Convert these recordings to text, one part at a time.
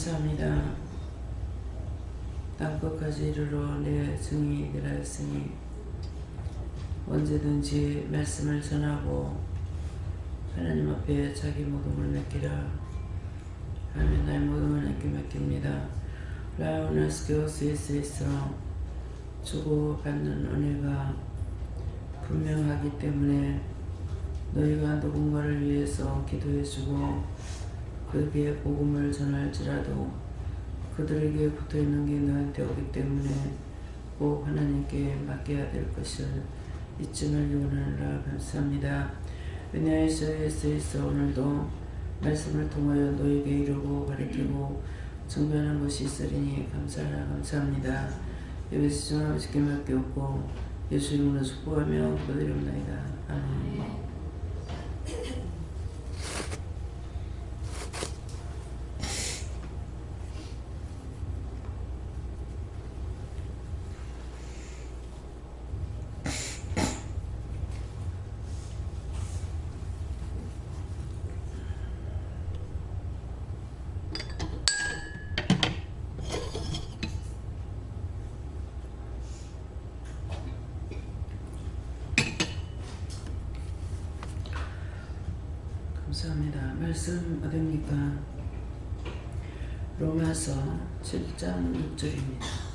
감사합니다. 땅끝까지 이르러 내 증이 되라였으니 언제든지 말씀을 전하고 하나님 앞에 자기 모둠을 맡기라 하나님 나의 모둠을 내게 맡깁니다. 라오나스 교스에서 주고받는 은혜가 분명하기 때문에 너희가 누군가를 위해서 기도해주고 그에게 복음을 전할지라도 그들에게 붙어있는 게 너한테 오기 때문에 꼭 하나님께 맡겨야 될 것을 잊지 말기 원하노라 감사합니다. 은혜에서 예수에서 오늘도 말씀을 통하여 너에게 이루고 가르치고 증변한 것이 있으리니 감사하라 감사합니다. 예배시 중 아버지께 맡겼고 예수 이름으로 축복하며 기도드립니다. 아멘 감사합니다. 말씀 어딥니까? 로마서 7장 6절입니다.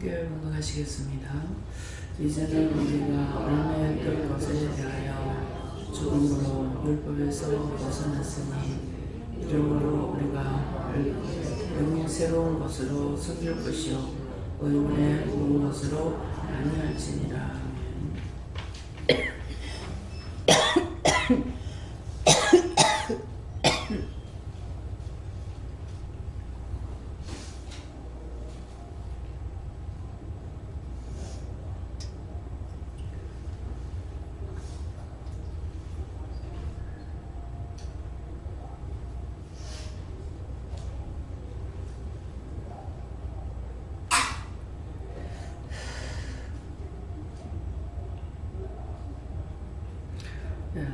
함께 공동하시겠습니다. 이제는 우리가 얼마였던 것에 대하여 죽음으로 율법에서 벗어났으니 이러므로 우리가 영영 새로운 것으로 섬길 것이요 의문의 모든 것으로 아니할지니라. 네,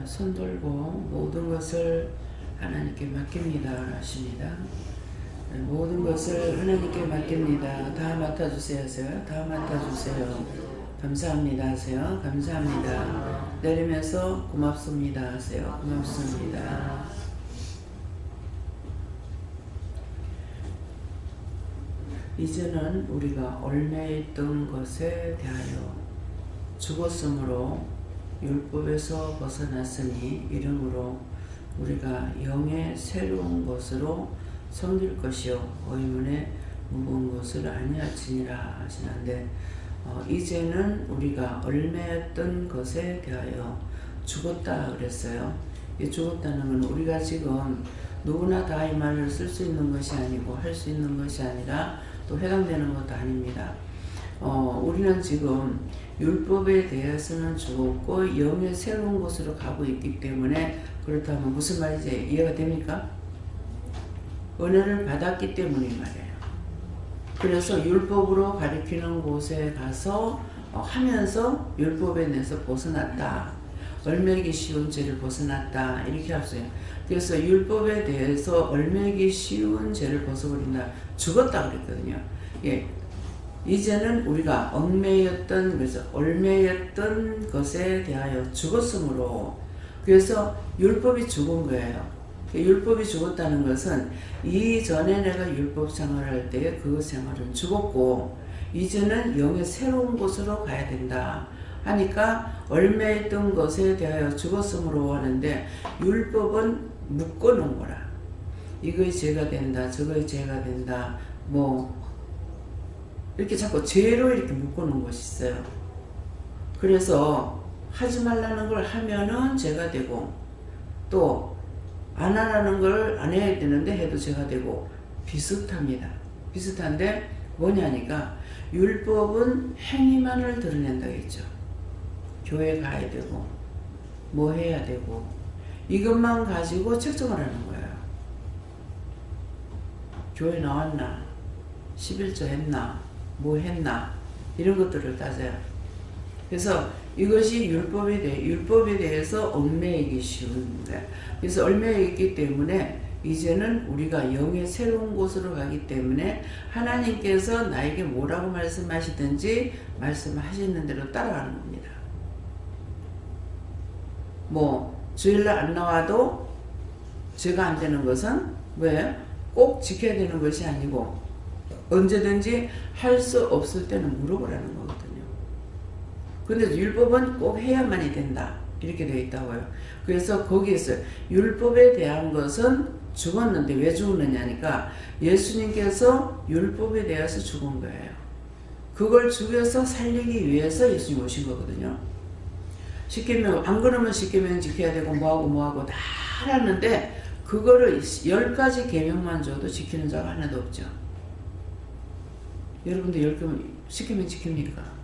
손 들고 모든 것을 하나님께 맡깁니다 하십니다. 네, 모든 것을 하나님께 맡깁니다. 다 맡아주세요 하세요. 다 맡아주세요. 감사합니다 하세요. 감사합니다. 내리면서 고맙습니다 하세요. 고맙습니다. 이제는 우리가 얼매에 있던 것에 대하여 죽었으므로 율법에서 벗어났으니 이름으로 우리가 영의 새로운 것으로 섬길 것이요 의문의 무거운 것을 아니하지니라 하시는데 어, 이제는 우리가 얼매였던 것에 대하여 죽었다 그랬어요. 이 죽었다는 건 우리가 지금 누구나 다 이 말을 쓸 수 있는 것이 아니고 할 수 있는 것이 아니라 또 해당되는 것도 아닙니다. 어, 우리는 지금 율법에 대해서는 죽었고 영의 새로운 곳으로 가고 있기 때문에 그렇다면 무슨 말이지 이해가 됩니까? 은혜를 받았기 때문에 말이에요. 그래서 율법으로 가리키는 곳에 가서 어, 하면서 율법에 내서 벗어났다. 얼매기 쉬운 죄를 벗어났다. 이렇게 할수요 그래서 율법에 대해서 얼매기 쉬운 죄를 벗어버린다. 죽었다 그랬거든요. 예, 이제는 우리가 얽매였던 그래서 얼매였던 것에 대하여 죽었으므로 그래서 율법이 죽은 거예요. 율법이 죽었다는 것은 이전에 내가 율법 생활할 때의 그 생활은 죽었고 이제는 영의 새로운 곳으로 가야 된다 하니까 얼매했던 것에 대하여 죽었으므로 하는데 율법은 묶어놓은 거라. 이거의 죄가 된다, 저거의 죄가 된다, 뭐 이렇게 자꾸 죄로 이렇게 묶어놓은 것이 있어요. 그래서 하지 말라는 걸 하면은 죄가 되고 또 안 하라는 걸 안 해야 되는데 해도 죄가 되고 비슷합니다. 비슷한데 뭐냐니까 율법은 행위만을 드러낸다 했죠. 교회 가야 되고 뭐 해야 되고 이것만 가지고 책정을 하는 거예요. 교회 나왔나? 11조 했나? 뭐 했나? 이런 것들을 따져요. 그래서 이것이 율법에 대해 율법에 대해서 얽매이기 쉬운 거예요. 그래서 얽매이기 때문에 이제는 우리가 영의 새로운 곳으로 가기 때문에 하나님께서 나에게 뭐라고 말씀하시든지 말씀하시는 대로 따라가는 겁니다. 뭐 주일날 안 나와도 죄가 안 되는 것은 왜? 꼭 지켜야 되는 것이 아니고 언제든지 할 수 없을 때는 물어보라는 거거든요. 근데 율법은 꼭 해야만이 된다. 이렇게 되어 있다고요. 그래서 거기에서 율법에 대한 것은 죽었는데 왜 죽었느냐니까 예수님께서 율법에 대해서 죽은 거예요. 그걸 죽여서 살리기 위해서 예수님 오신 거거든요. 십계명 안 그러면 십계명 지켜야 되고 뭐하고 뭐하고 다 하라는데 그거를 열 가지 계명만 줘도 지키는 자가 하나도 없죠. 여러분들 열 개면 십계명 지킵니까?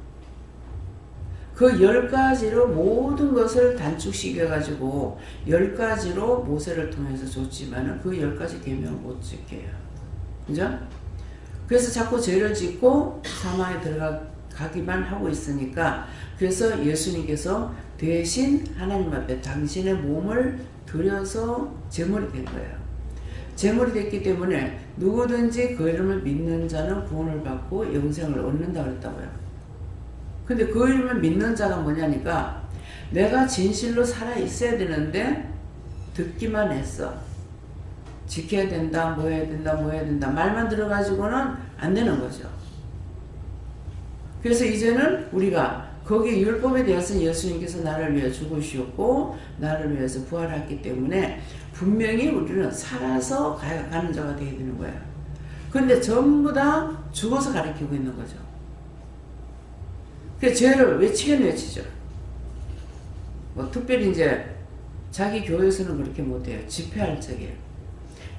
그 열 가지로 모든 것을 단축시켜 가지고 열 가지로 모세를 통해서 줬지만은 그열 가지 계명을 못 지켜요. 그죠? 그래서 자꾸 죄를 짓고 사망에 들어가기만 하고 있으니까 그래서 예수님께서 대신 하나님 앞에 당신의 몸을 들여서 제물이 된 거예요. 제물이 됐기 때문에 누구든지 그 이름을 믿는 자는 구원을 받고 영생을 얻는다 그랬다고요. 근데 그 이름을 믿는 자가 뭐냐니까 내가 진실로 살아 있어야 되는데 듣기만 했어. 지켜야 된다, 뭐 해야 된다, 뭐 해야 된다. 말만 들어가지고는 안 되는 거죠. 그래서 이제는 우리가 거기 율법에 대해서 예수님께서 나를 위해 죽으셨고 나를 위해서 부활했기 때문에 분명히 우리는 살아서 가는 자가 되어야 되는 거예요. 근데 전부 다 죽어서 가르치고 있는 거죠. 그 죄를 외치긴 외치죠. 뭐 특별히 이제 자기 교회에서는 그렇게 못해요. 집회할 적에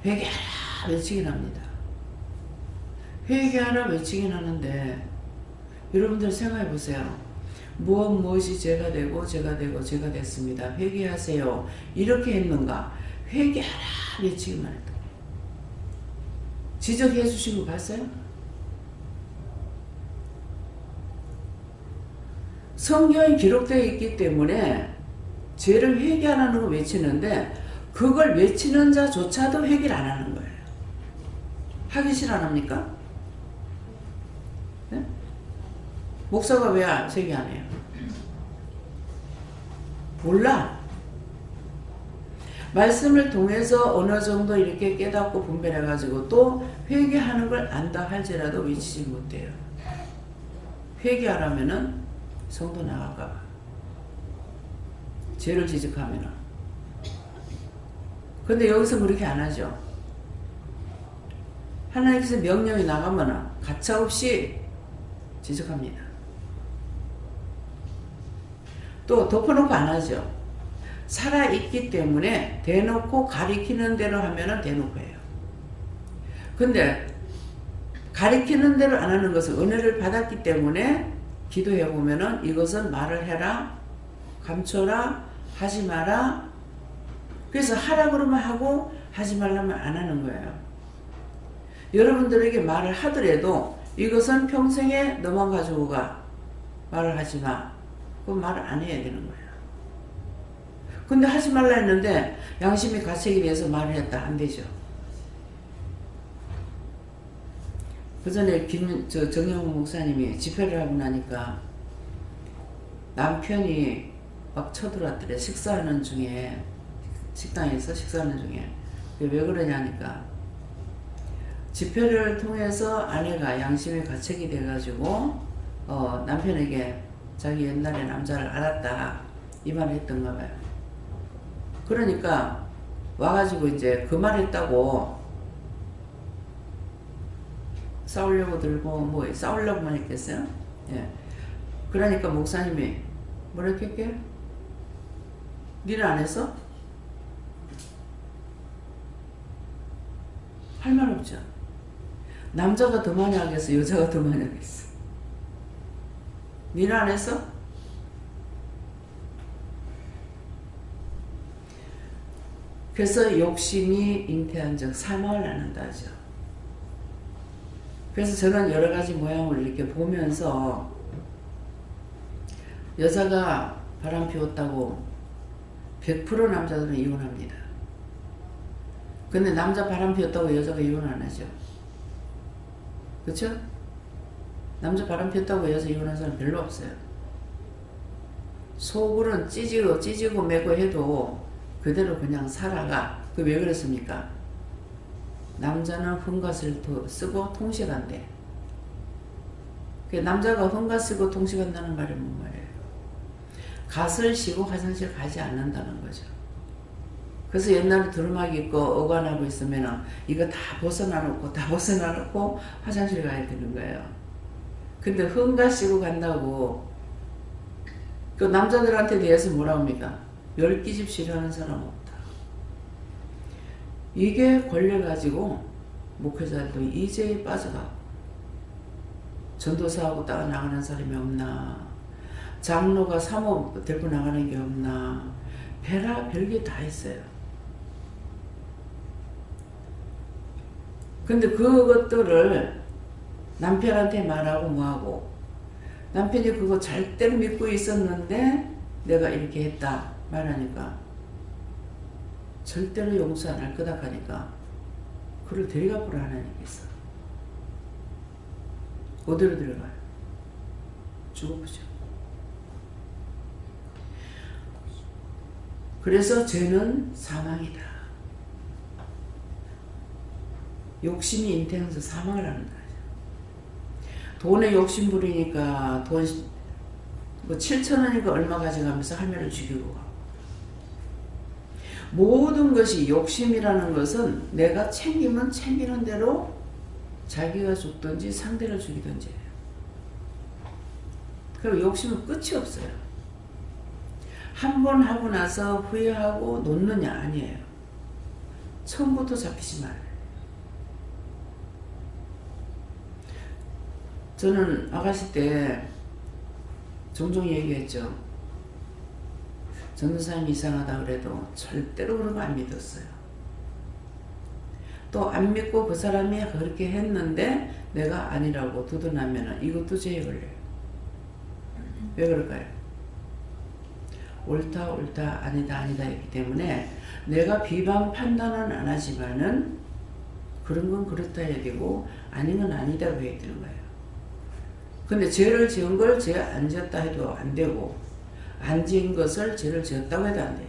회개하라 외치긴 합니다. 회개하라 외치긴 하는데 여러분들 생각해 보세요. 무엇 무엇이 죄가 되고 죄가 되고 죄가 됐습니다. 회개하세요. 이렇게 했는가? 회개하라 외치기만 했다. 지적해 주신 거 봤어요? 성경에 기록되어 있기 때문에 죄를 회개하라는 걸 외치는데 그걸 외치는 자조차도 회개를 안 하는 거예요. 하기 싫어 안 합니까? 네? 목사가 왜 회개 안 해요? 몰라. 말씀을 통해서 어느 정도 이렇게 깨닫고 분별해가지고 또 회개하는 걸 안다 할지라도 외치지 못해요. 회개하라면은 성도 나갈까봐. 죄를 지적하면은. 근데 여기서 그렇게 안 하죠. 하나님께서 명령이 나가면은 가차없이 지적합니다. 또 덮어놓고 안 하죠. 살아있기 때문에 대놓고 가리키는 대로 하면은 대놓고 해요. 근데 가리키는 대로 안 하는 것은 은혜를 받았기 때문에 기도해 보면은 이것은 말을 해라, 감춰라, 하지 마라. 그래서 하라 그러면 하고 하지 말라면 안 하는 거예요. 여러분들에게 말을 하더라도 이것은 평생에 너만 가지고 가. 말을 하지 마. 그 말을 안 해야 되는 거예요. 근데 하지 말라 했는데 양심이 가책이 돼서 말을 했다. 안 되죠. 그 전에 김, 저 정영훈 목사님이 집회를 하고 나니까 남편이 막 쳐들어왔더래. 식사하는 중에, 식당에서 식사하는 중에. 왜 그러냐니까. 집회를 통해서 아내가 양심의 가책이 돼가지고, 어, 남편에게 자기 옛날에 남자를 알았다. 이 말을 했던가 봐요. 그러니까 와가지고 이제 그 말 했다고 싸우려고 들고 뭐 싸우려고만 했겠어요? 예. 그러니까 목사님이 뭐라 했겠게? 니는 안 했어? 할 말 없죠. 남자가 더 많이 하겠어? 여자가 더 많이 하겠어? 니는 안 했어? 그래서 욕심이 잉태한 적 사망을 낳는다죠. 그래서 저는 여러 가지 모양을 이렇게 보면서 여자가 바람 피웠다고 100% 남자들은 이혼합니다. 근데 남자 바람 피웠다고 여자가 이혼 안 하죠. 그쵸? 남자 바람 피웠다고 여자 이혼한 사람 별로 없어요. 속으로는 찌지고 찌지고 매고 해도 그대로 그냥 살아가. 그 왜 그랬습니까? 남자는 흠갓을 더 쓰고 통식한대. 그 남자가 흠갓 쓰고 통식한다는 말이 뭔 말이에요? 갓을 쉬고 화장실 가지 않는다는 거죠. 그래서 옛날에 두루마기 입고 어관하고 있으면 이거 다 벗어나놓고 다 벗어나놓고 화장실 가야 되는 거예요. 근데 쉬고 간다고 그 남자들한테 대해서 뭐라 합니까? 열기집 싫어하는 사람 없다. 이게 걸려가지고 목회자들도 이제 빠져가. 전도사하고 따라 나가는 사람이 없나? 장로가 사모 데리고 나가는 게 없나? 베라 별게 다 있어요. 근데 그것들을 남편한테 말하고 뭐하고 남편이 그거 절대로 믿고 있었는데 내가 이렇게 했다 말하니까 절대로 용서 안 할 거다 하니까 그를 데려가 보라 하나님이 있어. 어디로 데려가요? 죽어보죠. 그래서 죄는 사망이다. 욕심이 잉태해서 사망을 하는 거야. 돈에 욕심 부리니까 돈, 뭐 7천 원이니까 얼마 가져가면서 할매를 죽이고. 모든 것이 욕심이라는 것은 내가 챙기면 챙기는 대로 자기가 죽든지 상대를 죽이든지. 그리고 욕심은 끝이 없어요. 한 번 하고 나서 후회하고 놓느냐 아니에요. 처음부터 잡히지 말아요. 저는 아가씨 때 종종 얘기했죠. 전도사님 이상하다 그래도 절대로 그런 거 안 믿었어요. 또 안 믿고 그 사람이 그렇게 했는데 내가 아니라고 두둔하면 이것도 죄에 걸려요. 왜 그럴까요? 옳다 옳다 아니다 아니다 했기 때문에 내가 비방 판단은 안 하지만은 그런 건 그렇다 해야 되고 아니면 아니다 해야 되는 거예요. 근데 죄를 지은 걸 죄 안 지었다 해도 안 되고 안 지은 것을 죄를 지었다고 해도 안 돼요.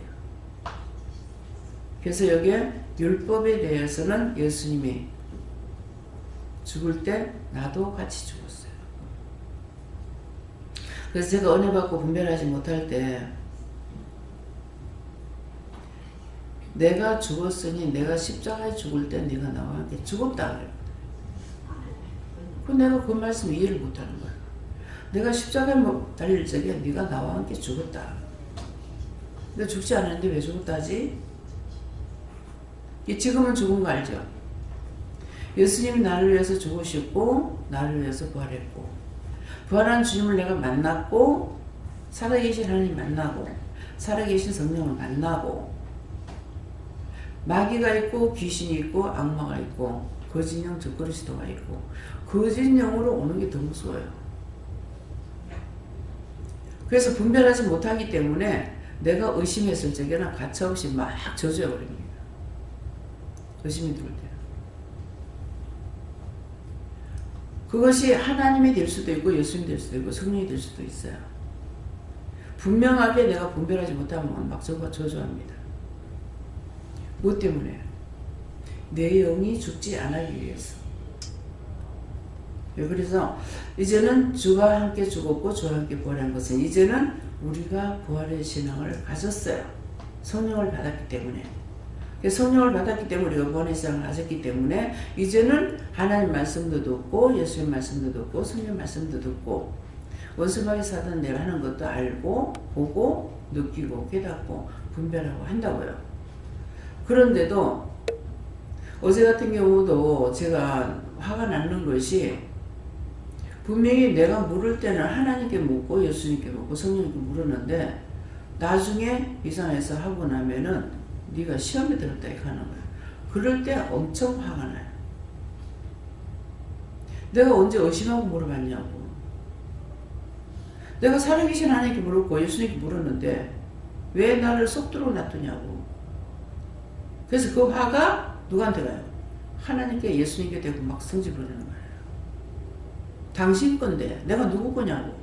그래서 여기에 율법에 대해서는 예수님이 죽을 때 나도 같이 죽었어요. 그래서 제가 은혜 받고 분별하지 못할 때 내가 죽었으니 내가 십자가에 죽을 때 네가 나와 함께 죽었다 그래요. 그 내가 그 말씀 이해를 못하는 거야. 내가 십자가에 뭐 달릴 적에 네가 나와 함께 죽었다. 근데 죽지 않았는데 왜 죽었다지? 지금은 죽은 거 알죠? 예수님이 나를 위해서 죽으셨고 나를 위해서 부활했고 부활한 주님을 내가 만났고 살아계신 하나님 만나고 살아계신 성령을 만나고 마귀가 있고 귀신이 있고 악마가 있고 거짓령 적그리스도가 있고 거짓령으로 오는 게 더 무서워요. 그래서 분별하지 못하기 때문에 내가 의심했을 적에는 가차없이 막 저주해 버립니다. 의심이 들 때. 그것이 하나님이 될 수도 있고 예수님이 될 수도 있고 성령이 될 수도 있어요. 분명하게 내가 분별하지 못하면 막 저주합니다. 무엇 때문에? 내 영이 죽지 않기 위해서. 예, 그래서 이제는 주와 함께 죽었고 주와 함께 부활한 것은 이제는 우리가 부활의 신앙을 가졌어요. 성령을 받았기 때문에. 성령을 받았기 때문에 우리가 부활의 신앙을 가졌기 때문에 이제는 하나님 말씀도 듣고 예수님 말씀도 듣고 성령 말씀도 듣고 원수마귀 사단 내가 하는 것도 알고 보고 느끼고 깨닫고 분별하고 한다고요. 그런데도 어제 같은 경우도 제가 화가 나는 것이 분명히 내가 물을 때는 하나님께 묻고 예수님께 묻고 성령님께 물었는데 나중에 이상해서 하고 나면은 네가 시험에 들었다 이렇게 하는 거야. 그럴 때 엄청 화가 나요. 내가 언제 의심하고 물어봤냐고. 내가 살아계신 하나님께 물었고 예수님께 물었는데 왜 나를 속도로 놔두냐고. 그래서 그 화가 누구한테 가요? 하나님께 예수님께 대고 막 성질 거예요. 당신 건데 내가 누구 거냐고.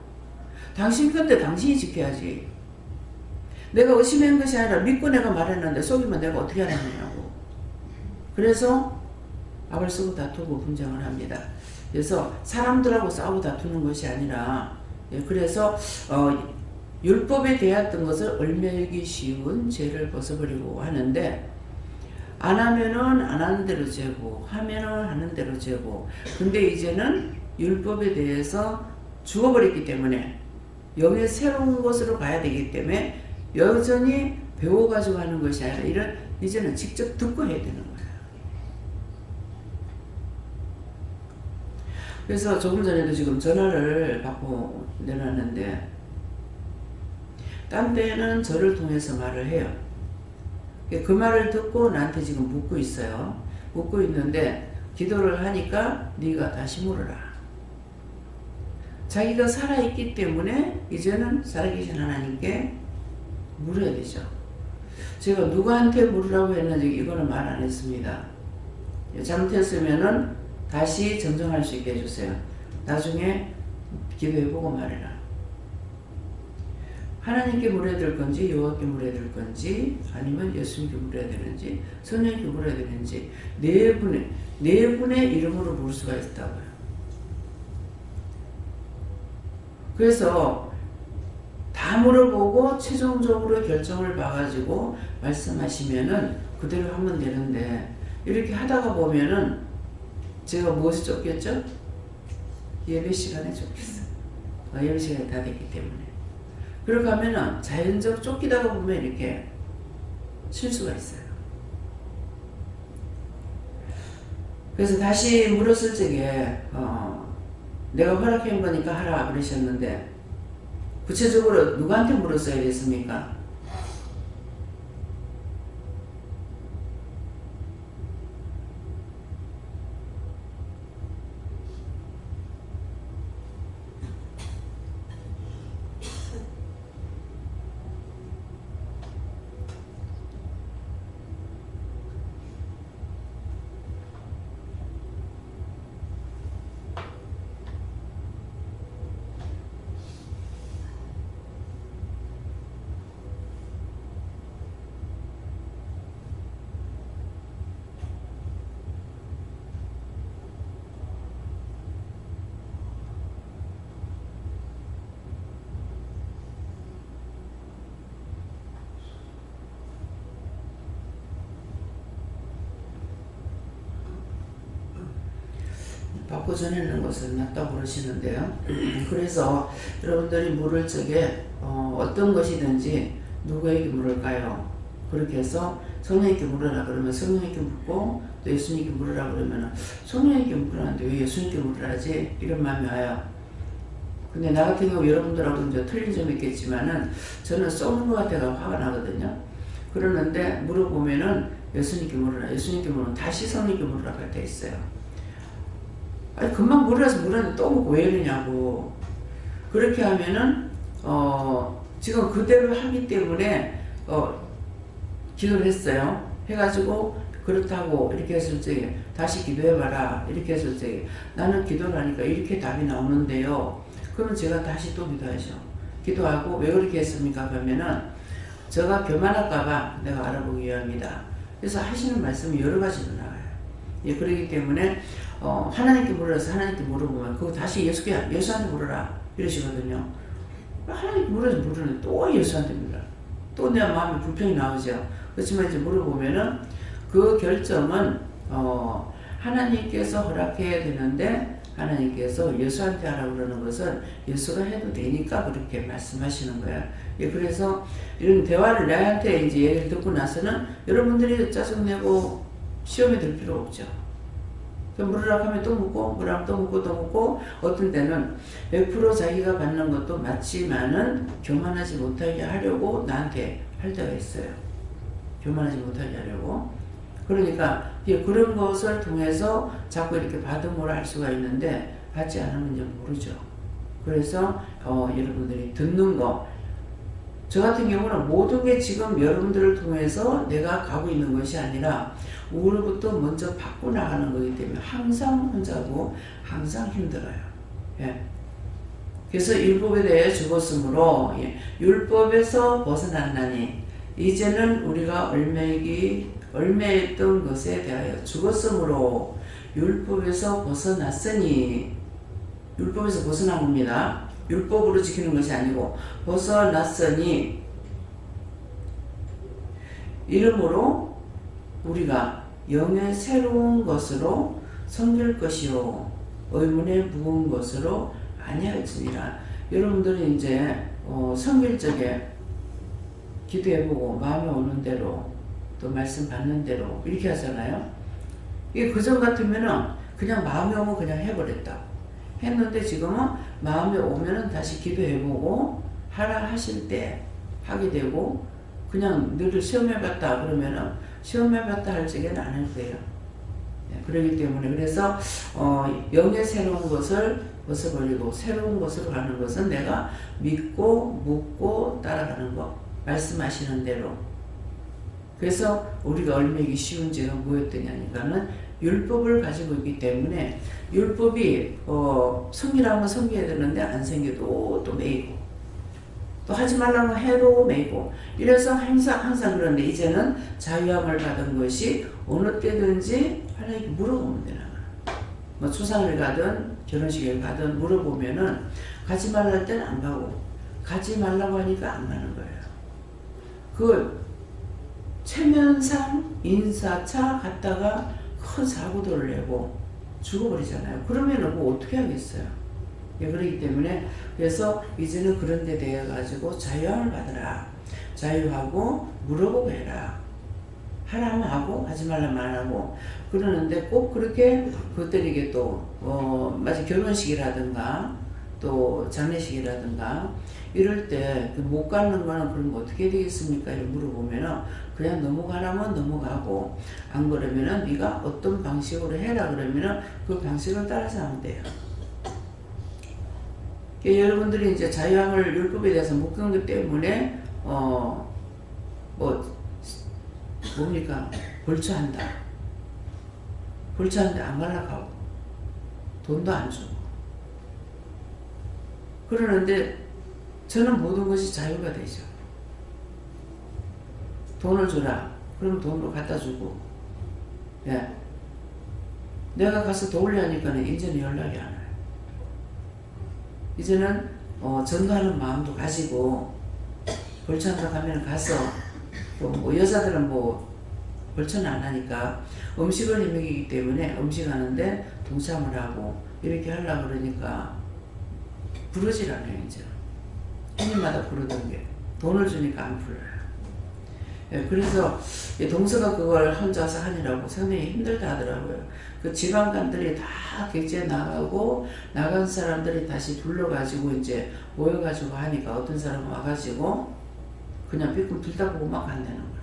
당신 건데 당신이 지켜야지. 내가 의심한 것이 아니라 믿고 내가 말했는데 속이면 내가 어떻게 하라느냐고. 그래서 압을 쓰고 다투고 분쟁을 합니다. 그래서 사람들하고 싸우고 다투는 것이 아니라 예, 그래서 어, 율법에 대하였던 것을 얼매기 쉬운 죄를 벗어버리고 하는데 안 하면은 안 하는 대로 재고 하면은 하는 대로 재고 근데 이제는 율법에 대해서 죽어버렸기 때문에 영의 새로운 것으로 가야 되기 때문에 여전히 배워가지고 하는 것이 아니라 이런 이제는 직접 듣고 해야 되는 거예요. 그래서 조금 전에도 지금 전화를 받고 내놨는데 딴 때는 저를 통해서 말을 해요. 그 말을 듣고 나한테 지금 묻고 있어요. 묻고 있는데 기도를 하니까 네가 다시 물어라. 자기가 살아있기 때문에 이제는 살아계신 하나님께 물어야 되죠. 제가 누구한테 물으라고 했는지 이거는 말 안 했습니다. 잘못했으면은 다시 정정할 수 있게 해주세요. 나중에 기도해보고 말해라. 하나님께 물어야 될 건지 여호와께 물어야 될 건지 아니면 예수님께 물어야 되는지 성령께 물어야 되는지 네 분의 네 분의 이름으로 부를 수가 있다고요. 그래서 다 물어보고 최종적으로 결정을 봐가지고 말씀하시면은 그대로 하면 되는데 이렇게 하다가 보면은 제가 무엇이 쫓겼죠? 예배 시간에 쫓겼어요. 어, 예배 시간이 다 됐기 때문에. 그러고 하면은 자연적 쫓기다가 보면 이렇게 실수가 있어요. 그래서 다시 물었을 적에 어, 내가 허락한 거니까 하라 그러셨는데 구체적으로 누구한테 물었어야 됐습니까? 바꿔 전하는 것을 낫다고 그러시는데요. 그래서 여러분들이 물을 적에 어, 떤 것이든지 누구에게 물을까요? 그렇게 해서 성령님께 물으라 그러면 성령님께 묻고 또 예수님께 물으라 그러면 성령님께 물으라는데 왜 예수님께 물으라지? 이런 마음이 와요. 근데 나 같은 경우 여러분들하고 이제 틀린 점이 있겠지만은 저는 쏘는 것 같아가 화가 나거든요. 그러는데 물어보면은 예수님께 물으라. 예수님께 물으면 다시 성령님께 물으라 할때 있어요. 아니 금방 물어서 물었는데 또 묻고 왜 이러냐고. 그렇게 하면은 어 지금 그대로 하기 때문에 어 기도를 했어요. 해가지고 그렇다고 이렇게 했을 적에 다시 기도해봐라. 이렇게 했을 적에 나는 기도를 하니까 이렇게 답이 나오는데요. 그러면 제가 다시 또 기도하죠. 기도하고 왜 그렇게 했습니까? 그러면은 제가 교만할까봐 내가 알아보기 위함이다. 그래서 하시는 말씀이 여러 가지로 나와요. 예, 그렇기 때문에 어, 하나님께 물어서 하나님께 물어보면 그거 다시 예수께 예수한테 물어라 이러시거든요. 하나님께 물어서 물으는 또 예수한테 물어. 또내 마음에 불평이 나오죠. 그렇지만 이제 물어보면은 그 결정은 어, 하나님께서 허락해야 되는데 하나님께서 예수한테 하라고 그러는 것은 예수가 해도 되니까 그렇게 말씀하시는 거예요. 예, 그래서 이런 대화를 나한테 이제 얘기를 듣고 나서는 여러분들이 짜증내고 시험에 들 필요 없죠. 그 물으라고 하면 또 묻고 물으라고 또 묻고 또 묻고 어떤 때는 100% 자기가 받는 것도 맞지만은 교만하지 못하게 하려고 나한테 할 때가 있어요. 교만하지 못하게 하려고. 그러니까 그런 것을 통해서 자꾸 이렇게 받음으로 할 수가 있는데 받지 않으면 이제 모르죠. 그래서 어, 여러분들이 듣는 거. 저 같은 경우는 모든 게 지금 여러분들을 통해서 내가 가고 있는 것이 아니라 우리부터 먼저 바꿔 나가는 거기 때문에 항상 혼자고 항상 힘들어요. 예. 그래서 율법에 대해 죽었으므로 예. 율법에서 벗어났나니 이제는 우리가 얼매기 얼매했던 것에 대하여 죽었으므로 율법에서 벗어났으니 율법에서 벗어난 겁니다. 율법으로 지키는 것이 아니고 벗어났으니 이름으로 우리가 영의 새로운 것으로 섬길 것이요. 의문에 부은 것으로 아니할지니라. 여러분들이 이제 어, 섬길 적에 기도해보고 마음에 오는 대로 또 말씀 받는 대로 이렇게 하잖아요. 이게 그전 같으면은 그냥 마음에 오면 그냥 해버렸다 했는데 지금은 마음에 오면은 다시 기도해보고 하라 하실 때 하게 되고 그냥 늘 시험해봤다 그러면은 시험해봤다 할 적에는 안 할 거예요. 네, 그렇기 때문에 그래서 어, 영의 새로운 것을 벗어버리고 새로운 것으로 가는 것은 내가 믿고 묻고 따라가는 것 말씀하시는 대로 그래서 우리가 얼매기 쉬운 죄가 뭐였더냐니까는 율법을 가지고 있기 때문에 율법이 어, 성기라면 성기해야 되는데 안 생겨도 또 매이고 또 하지 말라고 해도 매이고 이래서 항상 항상 그런데 이제는 자유함을 받은 것이 어느 때든지 하나님께 물어보면 되나 뭐 추상을 가든 결혼식을 가든 물어보면은 가지 말랄 때는 안 가고 가지 말라고 하니까 안 가는 거예요. 그 체면상 인사차 갔다가 큰 사고도를 내고 죽어버리잖아요. 그러면은 뭐 어떻게 하겠어요? 예, 그렇기 때문에 그래서 이제는 그런 데 대해 가지고 자유함을 받으라. 자유하고 물어보고 해라. 하라면 하고 하지 말라면 안 하고 그러는데 꼭 그렇게 그들에게 또 어, 마치 결혼식이라든가 또 장례식이라든가 이럴 때 못 가는 거는 그럼 어떻게 되겠습니까? 이렇게 물어보면은 그냥 넘어가라면 넘어가고 안 그러면은 네가 어떤 방식으로 해라 그러면은 그 방식을 따라서 하면 돼요. 그러니까 여러분들이 이제 자유함을 율법에 대해서 못 겪기 때문에 어 뭐 뭡니까 벌초한다. 벌초하는데 안 갈라가고 돈도 안 주고 그러는데 저는 모든 것이 자유가 되죠. 돈을 주라. 그럼 돈으로 갖다 주고. 예. 내가 가서 도울려 하니까는 이제는 연락이 안 와요. 이제는 어, 전도하는 마음도 가지고 벌천가 가면 가서 또뭐 여자들은 뭐 벌천 안 하니까 음식을 해먹이기 때문에 음식 하는데 동참을 하고 이렇게 하려고 그러니까 부르질 않아요 이제 해님마다 부르던 게 돈을 주니까 안 불러요. 예, 그래서 동서가 그걸 혼자서 하느라고 상당히 힘들다 하더라고요. 그 지방간들이 다 객지에 나가고 나간 사람들이 다시 불러가지고 이제 모여가지고 하니까 어떤 사람은 와가지고 그냥 삐끔 들다 보고 막 간다는 거야.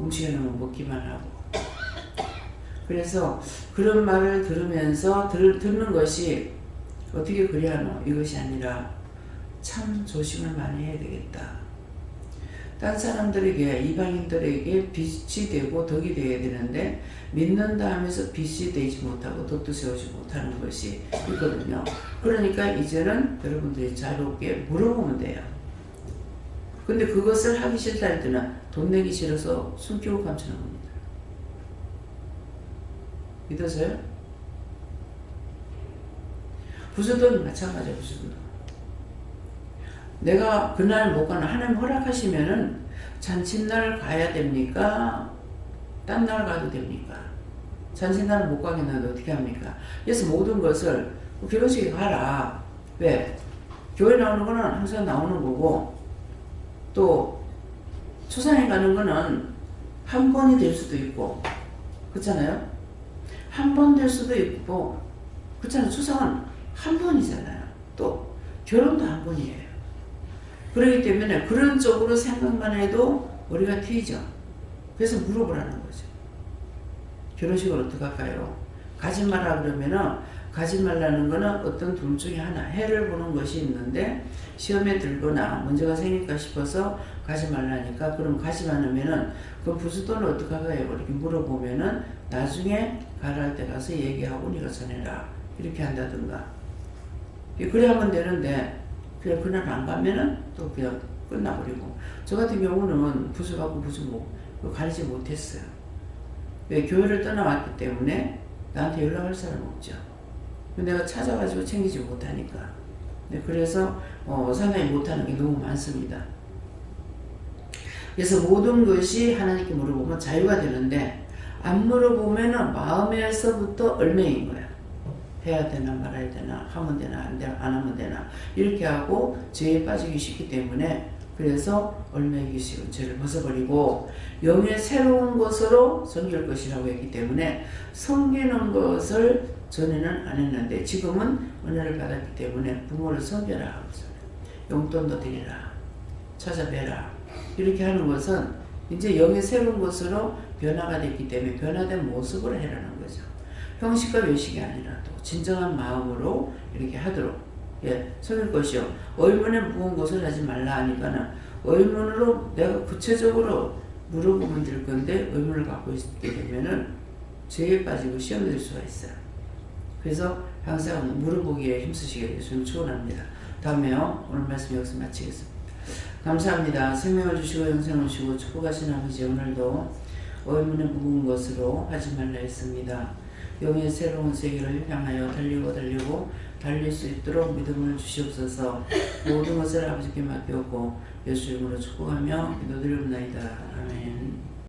음식 해놓으면 먹기만 하고. 그래서 그런 말을 들으면서 들, 듣는 것이 어떻게 그래야노 이것이 아니라 참 조심을 많이 해야 되겠다. 딴 사람들에게 이방인들에게 빛이 되고 덕이 되어야 되는데 믿는다 하면서 빛이 되지 못하고 덕도 세우지 못하는 것이 있거든요. 그러니까 이제는 여러분들이 자유롭게 물어보면 돼요. 근데 그것을 하기 싫다 할 때는 돈 내기 싫어서 숨기고 감추는 겁니다. 믿으세요? 부수도 마찬가지예요, 부수도. 내가 그날 못 가는 하나님 허락하시면은 잔칫날 가야 됩니까? 딴 날 가도 됩니까? 잔칫날은 못 가겠는데 어떻게 합니까? 그래서 모든 것을 결혼식에 가라. 왜? 교회 나오는 거는 항상 나오는 거고 또 초상에 가는 거는 한 번이 될 수도 있고 그렇잖아요? 한 번 될 수도 있고 그렇잖아요. 추상은 한 번이잖아요. 또 결혼도 한 번이에요. 그렇기 때문에 그런 쪽으로 생각만 해도 머리가 튀죠. 그래서 물어보라는 거죠. 결혼식을 어떻게 할까요? 가지 마라 그러면은 가지 말라는 거는 어떤 둘 중에 하나 해를 보는 것이 있는데 시험에 들거나 문제가 생길까 싶어서 가지 말라니까 그럼 가지 않으면은 그 부수돈을 어떻게 할까요? 이렇게 물어보면은 나중에 가라할 때 가서 얘기하고 네가 전해라 이렇게 한다든가 그래 하면 되는데 그냥 그날 안 가면은 또 그냥 끝나버리고 저 같은 경우는 부수 받고 부수 못 가리지 못했어요. 왜 교회를 떠나왔기 때문에 나한테 연락할 사람 없죠. 내가 찾아가지고 챙기지 못하니까. 네, 그래서 어, 상당히 못하는 게 너무 많습니다. 그래서 모든 것이 하나님께 물어보면 자유가 되는데 안 물어보면은 마음에서부터 얼매인 거야. 해야 되나 말아야 되나 하면 되나 안 되나 안 하면 되나 이렇게 하고 죄에 빠지기 쉽기 때문에 그래서 얼매이기 쉬운 죄를 벗어버리고 영의 새로운 것으로 섬길 것이라고 했기 때문에 섬기는 것을 전에는 안 했는데 지금은 은혜를 받았기 때문에 부모를 섬겨라 하고서 용돈도 드리라 찾아뵈라 이렇게 하는 것은 이제 영의 새로운 것으로 변화가 됐기 때문에 변화된 모습을 해라는 거죠. 형식과 외식이 아니라도 진정한 마음으로 이렇게 하도록 예, 섬길 것이요. 의문에 무거운 것을 하지 말라 하니까는 의문으로 내가 구체적으로 물어보면 될 건데 의문을 갖고 있게 되면은 죄에 빠지고 시험 될 수가 있어요. 그래서 항상 물어보기에 힘쓰시기를 예수님 축원합니다. 다음에요. 오늘 말씀 여기서 마치겠습니다. 감사합니다. 생명을 주시고 영생을 주시고 축복하신 아버지 오늘도 의문에 무거운 것으로 하지 말라 했습니다. 영의 새로운 세계를 향하여 달리고 달리고 달릴 수 있도록 믿음을 주시옵소서 모든 것을 아버지께 맡겨오고 예수 이름으로 축복하며 기도드리옵나이다. 아멘